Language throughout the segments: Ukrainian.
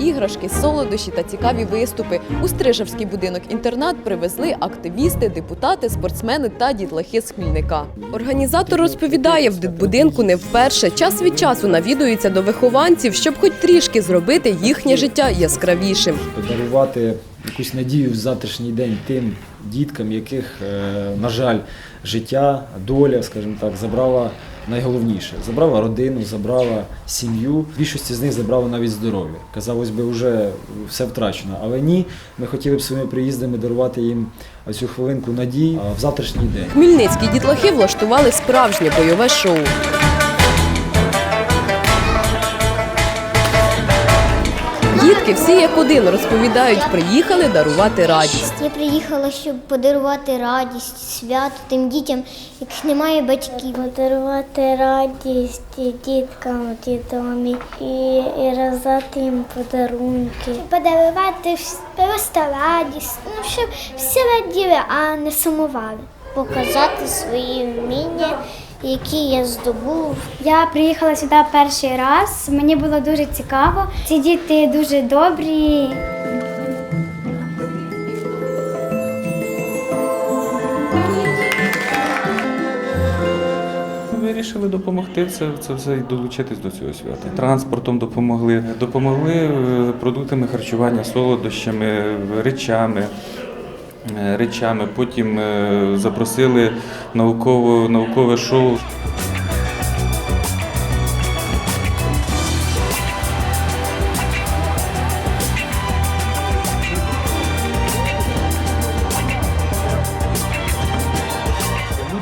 іграшки, солодощі та цікаві виступи. У Стрижавський будинок-інтернат привезли активісти, депутати, спортсмени та дітлахи з Хмільника. Організатор розповідає, в дитбудинку не вперше час від часу навідується до вихованців, щоб хоч трішки зробити їхнє життя яскравішим. подарувати якусь надію в завтрашній день тим діткам, яких, е, на жаль, життя, доля, скажімо так, забрала найголовніше. Забрала родину, забрала сім'ю. Більшості з них забрала навіть здоров'я. Казалось би, вже все втрачено. Але ні, ми хотіли б своїми приїздами дарувати їм цю хвилинку надії в завтрашній день. Хмельницькі дітлахи влаштували справжнє бойове шоу. Дітки всі як один розповідають, приїхали дарувати радість. Я приїхала, щоб подарувати радість, свято тим дітям, яких немає батьків. Подарувати радість діткам, дітям і, і роздати їм подарунки. Подарувати просто радість, ну щоб всі раділи, а не сумували. Показати свої вміння, які я здобув. Я приїхала сюди перший раз. Мені було дуже цікаво. Ці діти дуже добрі. Вирішили допомогти це, це все і долучитись до цього свята. Транспортом допомогли, допомогли е, продуктами харчування, солодощами, речами. Е, Речами. Потім е, запросили науково, наукове шоу.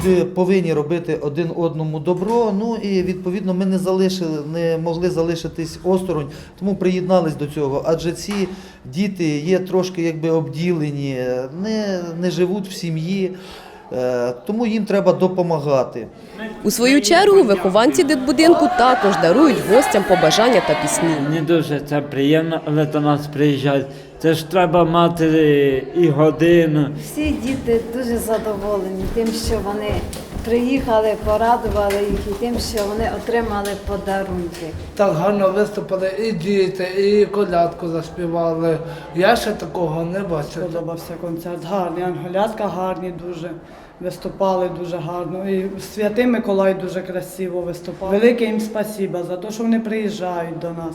Люди повинні робити один одному добро. Ну і відповідно ми не залишили, не могли залишитись осторонь, тому приєднались до цього. Адже ці діти є трошки якби обділені, не, не живуть в сім'ї, е, тому їм треба допомагати. У свою чергу вихованці дитбудинку також дарують гостям побажання та пісні. Мені дуже це приємно, але до нас приїжджають. Це ж треба мати і годину. Всі діти дуже задоволені тим, що вони приїхали, порадували їх і тим, що вони отримали подарунки. Так гарно виступили і діти, і колядку заспівали. Я ще такого не бачив. Подобався концерт гарний, анголятка гарні дуже. Виступали дуже гарно. І святий Миколай дуже красиво виступав. Велике їм спасіба за те, що вони приїжджають до нас,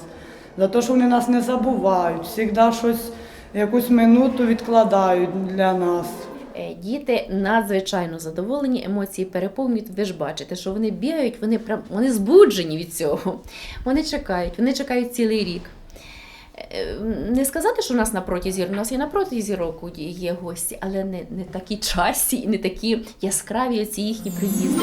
за те, що вони нас не забувають. Завжди щось, якусь минуту відкладають для нас. Е, Діти надзвичайно задоволені, емоції переповнюють. Ви ж бачите, що вони бігають, вони прям вони збуджені від цього. Вони чекають, вони чекають цілий рік. Е, Не сказати, що у нас на протязі у нас і на протязі року є- є гості, але не, не такі часі і не такі яскраві ці їхні приїзди.